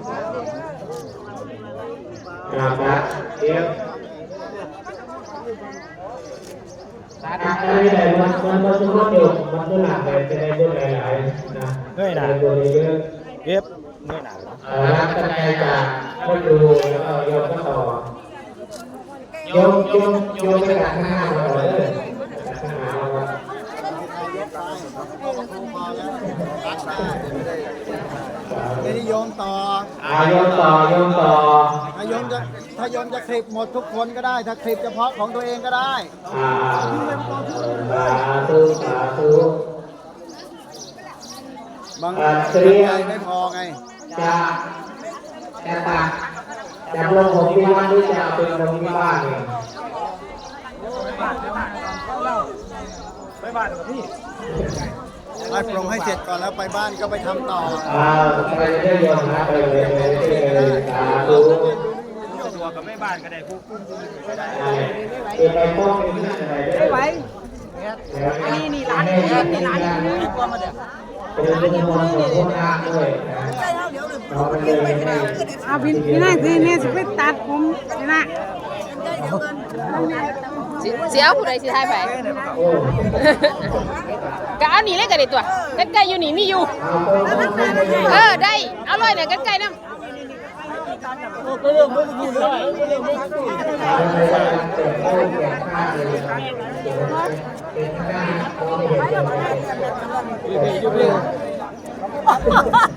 ครับเดี๋ยวถ้าไม่ได้มันมันมันจะมันอยู่มันจะหนักเลยจะได้บุญหล ไม่ได้โยมต่ออ่าโยมต่อโยมต่อถ้าโยมจะถ้าโยมจะคลิปหมดทุกคนก็ได้ ถ้าคลิปเฉพาะของตัวเองก็ได้อ่าสาธุสาธุบางอ่าเตรียมไม่พอไงจะจะตัดจะลงผมที่วัดหรือจะเอาไปลงที่บ้านเนี่ย ให้ปรงให้เสร็จก่อนแล้วไปบ้านก็ไปทำต่ออ่าไปเรื่อยๆนะไปเลยไปเรื่อยๆสาธุตัวกับไม่บ้านก็ได้ผู้คือไปป้องเป็นที่ไหนได้ไหมอันนี้นี่ร้านนี้นี่ร้านนี้เป็นเรื่องของคนหน้าด้วยนะเราไปเลยไม่เอาพี่พี่นายสิเนี่ยสิไปตัดผมพี่นาย เสียวผู้ใดสิทายไปโอ้ก็เอาหนีเลยก็ได้ตัวกันไกลอยู่นี่มีอยู่เอาไปเลยไม่ได้เออได้ เอาเลยเนี่ยกันไกลนำไป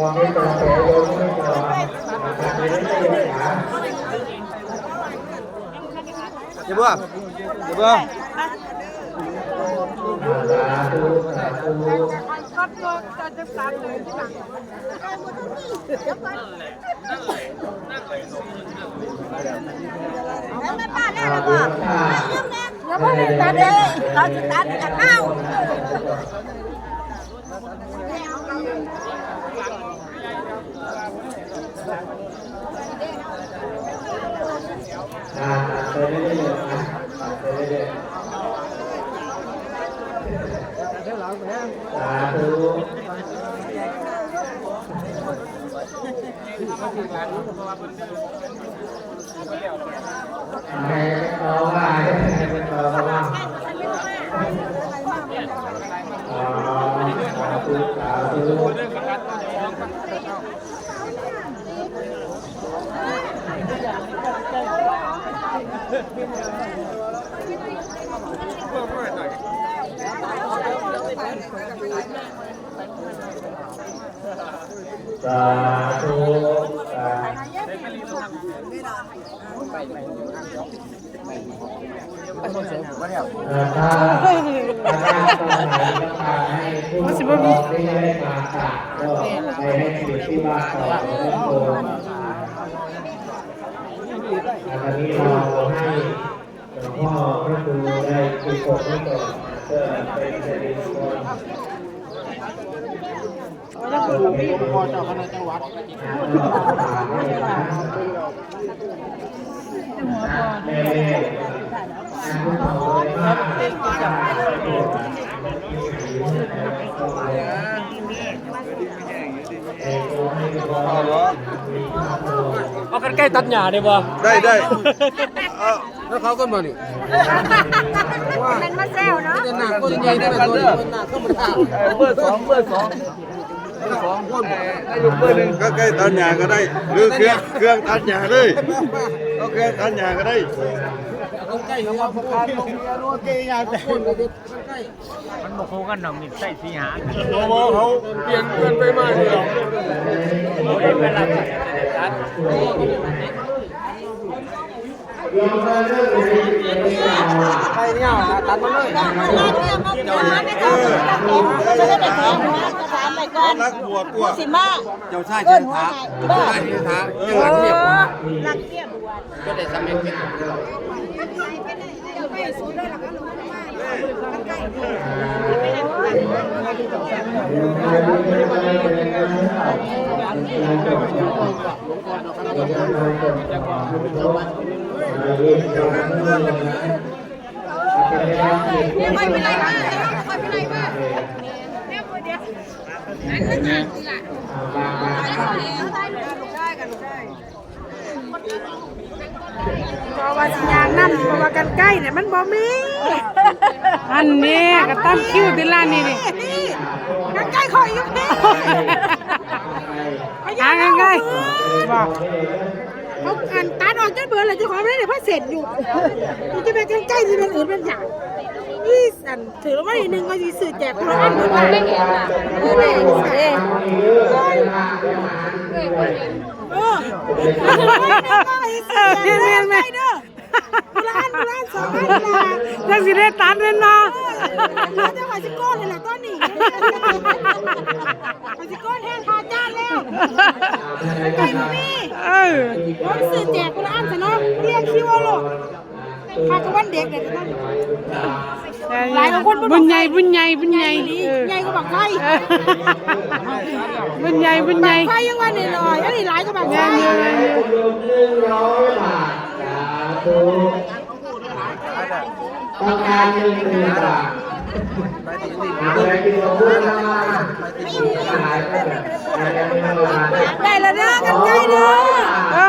เลยไม่ได้เกิดโอ้แก่ข้าเลยเป็นข้างหน้าโอ้เห็นเลยบอกให้ต่อแถวโยมไม่ต่อนะ อ่าตัดเลยที่หลังอาบุญค่าแล้วพอได้ตัดเลยเราจะตัดกับข้าวอ่าไปเรื่อยๆนะไปเรื่อยๆสาธุให้เขาว่าให้เป็นเขาว่าอ๋อสาธุสาธุ สาธุสาเอ่อถ้าถ้าตรงไหนต้องการให้ผู้ปกครองที่ไม่ได้มาตัดก็ไปให้ติดที่บ้านต่อไม่โกงอันนี้เราให้หลวงพ่อพระครูได้คุยกดไว้ก่อนเพื่อเป็นสิริมงคล มมีอุปกรณ์จากคณะจังหวัดเอากันใกล้ตัดหญ้าได้บ่ได้ได้แล้วเขาก็มานี่มันมาแซวเนาะจะหนักก็ยังไงได้ตัวนี้มันหนักก็มันหนักเบอร์สองเบอร์สอง สองคนก็ใกล้ตัดหญ้าก็ได้หรือเครื่องเครื่องตัดหญ้าเลยก็เครื่องตัดหญ้าก็ได้ต้องใกล้เขาว่าพวกเขาต้องมีอารมณ์เกี่ยาแต่คนใกล้มันบ่คู่กันดองมีใส่สีหาโอ้โหเขาเปลี่ยนเปลี่ยนไปมากเลยหรอ กบ่ได้เลาตัดใครเนี่ยตัดมาเลยรักบัวกลัวสิมาเจ้าชายเจ้าท้าเจ้าชายเจ้าท้าเจ้าหลักเทียบลักเตี้ยบวชก็ได้สำเร็จเป็นไปสูดด้วยหลักก็รู้มาไม่ เป็นไรมากไม่เป็นไรมากเนี่ยมือเดียวบางบางเพราะว่าสิยางนั่นเพราะว่ากันใกล้เนี่ยมันบ่มีอันนี้ก็ตั้งคิวติล่านี่นี่กันใกล้คอยอยู่พี่ หาง่ายๆบอกเขาอันตัดออกจนเบื่อเลยเจ้าของไม่ได้เพราะเสร็จอยู่มันจะเป็นกันใกล้ที่มันอื่นมันอย่างนี่สันถือว่าอีกหนึ่งก็สิสื่อแจกคนละอันเหมือนกันไม่เห็นอะไม่เห็นเองเออถือว่าอีกหนึ่งก็สิสื่อแจกคนละอันไปเด้อคนละอันคนละอัน สองอันละจังสิได้ตัดเล่นเนาะเหลือแต่หอยสิโก้เลยแหละต้นนี้หอยสิโก้แทนทาจานแล้วไก่บ่มีเออรถสื่อแจกคนละอันซะเนาะเรียกคิวเอาโลกพากวันเด็กเนี่ยก็ต้องหลายกว่าคนบ่บอกบุญใหญ่บุญใหญ่บุญใหใหญ่ญ่ดีเออใหญ่ก็บักไฟเออบุญใหญ่บุญใหบัญ่กไฟยังว่าหน่อยๆอันนี้หลายก็บักไฟรวมหนึ่งร้อยบาทสาธุ ต้องการหนึ่งหมื่นบาทอะไรที่เราพูดมาหายไปแบบอาจจะไม่มาได้แล้วเด้อกันใกล้เด้ออ่า